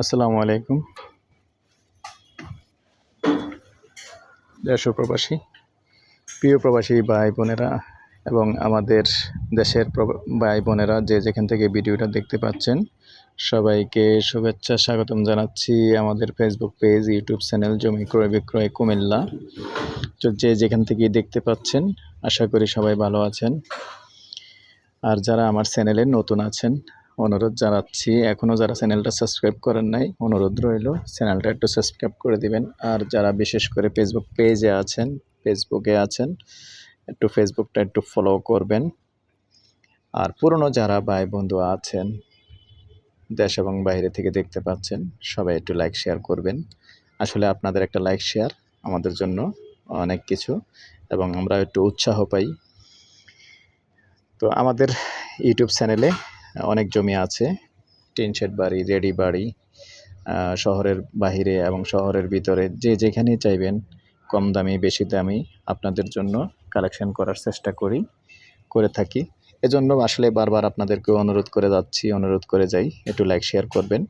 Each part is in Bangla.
আসসালামু আলাইকুম। দেশ প্রবাসী, প্রিয় প্রবাসী ভাই বোনেরা এবং আমাদের দেশের ভাই বোনেরা যে যেখান থেকে ভিডিওটা দেখতে পাচ্ছেন, সবাইকে শুভেচ্ছা, স্বাগতম জানাচ্ছি আমাদের ফেসবুক পেজ ইউটিউব চ্যানেল জমি ক্রয় বিক্রয় কুমিল্লা। তো যে যেখান থেকে দেখতে পাচ্ছেন, আশা করি সবাই ভালো আছেন। আর যারা আমার চ্যানেলে নতুন আছেন অনুরোধ জানাচ্ছি এখনও যারা চ্যানেলটা সাবস্ক্রাইব করেন নাই, অনুরোধ রইল চ্যানেলটা একটু সাবস্ক্রাইব করে দিবেন। আর যারা বিশেষ করে ফেসবুক পেজে আছেন ফেসবুকে আছেন, একটু ফেসবুকটা একটু ফলো করবেন। আর পুরনো যারা ভাই বন্ধু আছেন, দেশ এবং বাইরে থেকে দেখতে পাচ্ছেন, সবাই একটু লাইক শেয়ার করবেন। আসলে আপনাদের একটা লাইক শেয়ার আমাদের জন্য অনেক কিছু এবং আমরা একটু উৎসাহ পাই। তো আমাদের ইউটিউব চ্যানেলে অনেক জমি আছে, টিন শেড বাড়ি, রেডি বাড়ি শহরের বাহিরে এবং শহরের ভিতরে যে যেখানে চাইবেন কম দামি, বেশি দামি আপনাদের জন্য কালেকশন করার চেষ্টা করি, করে থাকি। এজন্য আসলে বারবার আপনাদেরকে অনুরোধ করে যাচ্ছি, অনুরোধ করে যাই, একটু লাইক শেয়ার করবেন।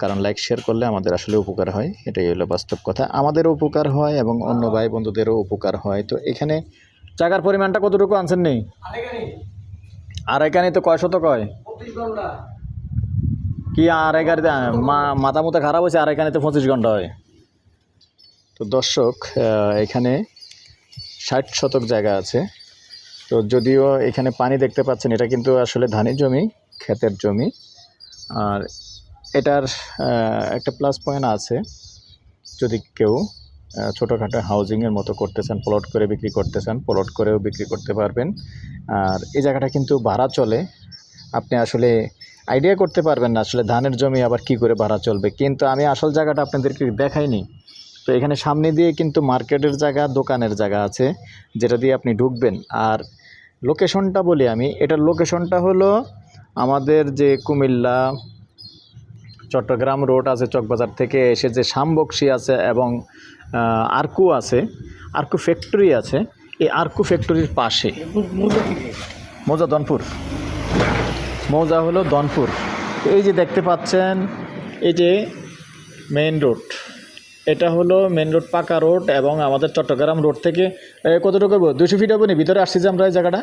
কারণ লাইক শেয়ার করলে আমাদের আসলে উপকার হয়, এটাই হলো বাস্তব কথা। আমাদেরও উপকার হয় এবং অন্য ভাই বন্ধুদেরও উপকার হয়। তো এখানে জায়গার পরিমাণটা কতটুকু আনছেন নেই আর এখানে তো কয় শত কয় কি আর এগারিতে মাথা মতো খারাপ হয়েছে আর এখানে তো পঁচিশ ঘণ্টা হয়। তো দর্শক এখানে ষাট শতক জায়গা আছে। তো যদিও এখানে পানি দেখতে পাচ্ছেন এটা কিন্তু আসলে ধানের জমি ক্ষেতের জমি। আর এটার একটা প্লাস পয়েন্ট আছে। যদি কেউ ছোটোখাটো হাউজিংয়ের মতো করতে চান প্লট করে বিক্রি করতে চান প্লট করেও বিক্রি করতে পারবেন। আর এই জায়গাটা কিন্তু ভাড়া চলে। আপনি আসলে আইডিয়া করতে পারবেন না, আসলে ধানের জমি আবার কি করে ভাড়া চলবে? কিন্তু আমি আসল জায়গাটা আপনাদেরকে দেখাইনি। তো এখানে সামনে দিয়ে কিন্তু মার্কেটের জায়গা, দোকানের জায়গা আছে, যেটা দিয়ে আপনি ঢুকবেন। আর লোকেশনটা বলি আমি, এটার লোকেশনটা হলো আমাদের যে কুমিল্লা চট্টগ্রাম রোড আছে, চকবাজার থেকে এসে যে শামবক্সি আছে এবং আরকু আছে, আরকু ফ্যাক্টরি আছে, এই আরকু ফ্যাক্টরির পাশে। মৌজা দনপুর। মৌজা হলো দনপুর। এই যে দেখতে পাচ্ছেন, এই যে মেইন রোড এটা হলো মেন রোড পাকা রোড এবং আমাদের চট্টগ্রাম রোড থেকে কতটুকু হইব? দুশো ফিট হব নি? ভিতরে আসছি যে আমরা এই জায়গাটা?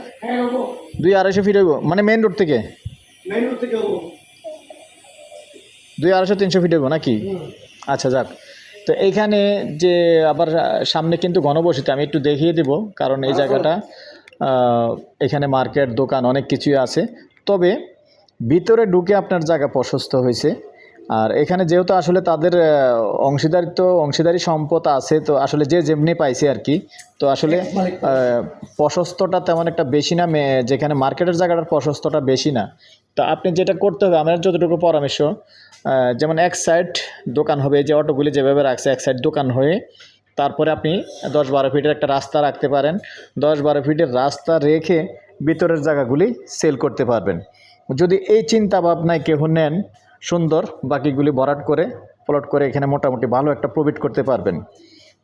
দুই আড়াইশো ফিট হইব। মানে মেইন রোড থেকে? দুই আড়াইশো, তিনশো ফিট হইব নাকি? আচ্ছা যাক। তো এইখানে যে আবার সামনে কিন্তু ঘনবসতি, আমি একটু দেখিয়ে দেব, কারণ এই জায়গাটা এখানে মার্কেট, দোকান, অনেক কিছুই আছে। তবে ভিতরে ঢুকে আপনার জায়গা প্রশস্ত হয়েছে। আর এখানে যেহেতু আসলে তাদের অংশীদারিত্ব, অংশীদারি সম্পদ আছে, তো আসলে যে যেমনি পাইছে আর কি, তো আসলে প্রশস্তটা তেমন একটা বেশি না যেখানে মার্কেটের জায়গাটার প্রশস্তটা বেশি না। তো আপনি যেটা করতে হবে, আমার যতটুকু পরামর্শ যেমন এক সাইড দোকান হবে যে অটোগুলি যেভাবে রাখছে, এক সাইড দোকান হয়ে তারপরে আপনি দশ বারো ফিটের একটা রাস্তা রাখতে পারেন। দশ বারো ফিটের রাস্তা রেখে ভিতরের জায়গাগুলি সেল করতে পারবেন। যদি এই চিন্তা ভাবনায় কেউ নেন, সুন্দর বাকিগুলি ভরাট করে প্লট করে এখানে মোটামুটি ভালো একটা প্রফিট করতে পারবেন।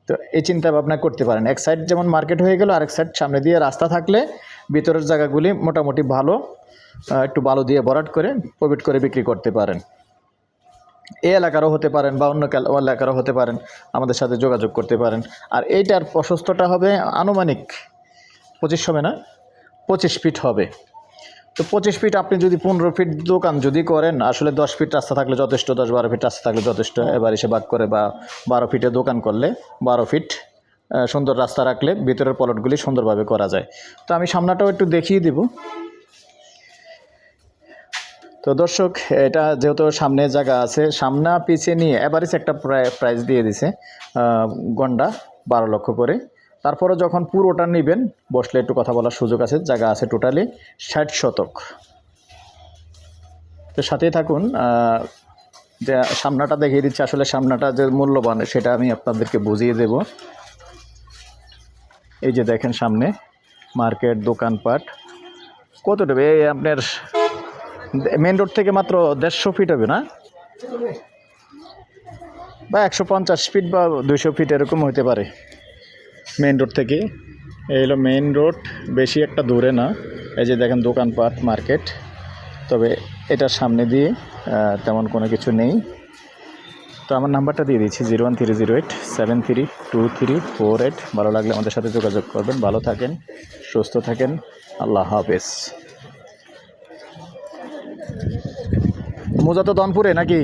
তো এই চিন্তা ভাবনা করতে পারেন। এক সাইড যেমন মার্কেট হয়ে গেল, আরেক সাইড সামনে দিয়ে রাস্তা থাকলে ভিতরের জায়গাগুলি মোটামুটি ভালো একটু ভালো দিয়ে ভরাট করে প্রফিট করে বিক্রি করতে পারেন। এই এলাকারও হতে পারেন বা অন্য এলাকারও হতে পারেন, আমাদের সাথে যোগাযোগ করতে পারেন। আর এইটার প্রশস্তটা হবে আনুমানিক পঁচিশ হবে না? পঁচিশ ফিট হবে। তো পঁচিশ ফিট আপনি যদি পনেরো ফিট দোকান যদি করেন, আসলে দশ ফিট রাস্তা থাকলে যথেষ্ট, দশ বারো ফিট রাস্তা থাকলে যথেষ্ট। এবার এসে বাদ করে বা বারো ফিটে দোকান করলে বারো ফিট সুন্দর রাস্তা রাখলে ভিতরের পলটগুলি সুন্দরভাবে করা যায়। তো আমি সামনাটাও একটু দেখিয়ে দিব। তো দর্শক, এটা যেহেতু সামনে জায়গা আছে, সামনা পিছিয়ে নিয়ে এভারেজ একটা প্রাইস দিয়ে দিছে গন্ডা বারো লক্ষ করে। তারপরে যখন পুরোটা নেবেন, বসলে একটু কথা বলার সুযোগ আছে, জায়গা আছে টোটালি ষাট শতক। তো সাথেই থাকুন যে সামনাটা দেখিয়ে দিচ্ছে, আসলে সামনাটা যে মূল্যবান, সেটা আমি আপনাদেরকে বুঝিয়ে দেব। এই যে দেখেন সামনে, মার্কেট, দোকানপাট, কতটুকু? এই আপনার মেন রোড থেকে মাত্র দেড়শো ফিট হবে না? বা একশো পঞ্চাশ ফিট বা দুইশো ফিট এরকম হতে পারে। মেন রোড থেকে। এই হলো মেন রোড বেশি একটা দূরে না। এই যে দেখেন দোকানপাট মার্কেট তবে এটার সামনে দিয়ে তেমন কোনো কিছু নেই। তো আমার নাম্বারটা দিয়ে দিচ্ছি zero one three zero eight seven three two three four eight ভালো লাগলে আমাদের সাথে যোগাযোগ করবেন। ভালো থাকেন, সুস্থ থাকেন। আল্লাহ হাফেজ। মোজা তো দনপুরে নাকি?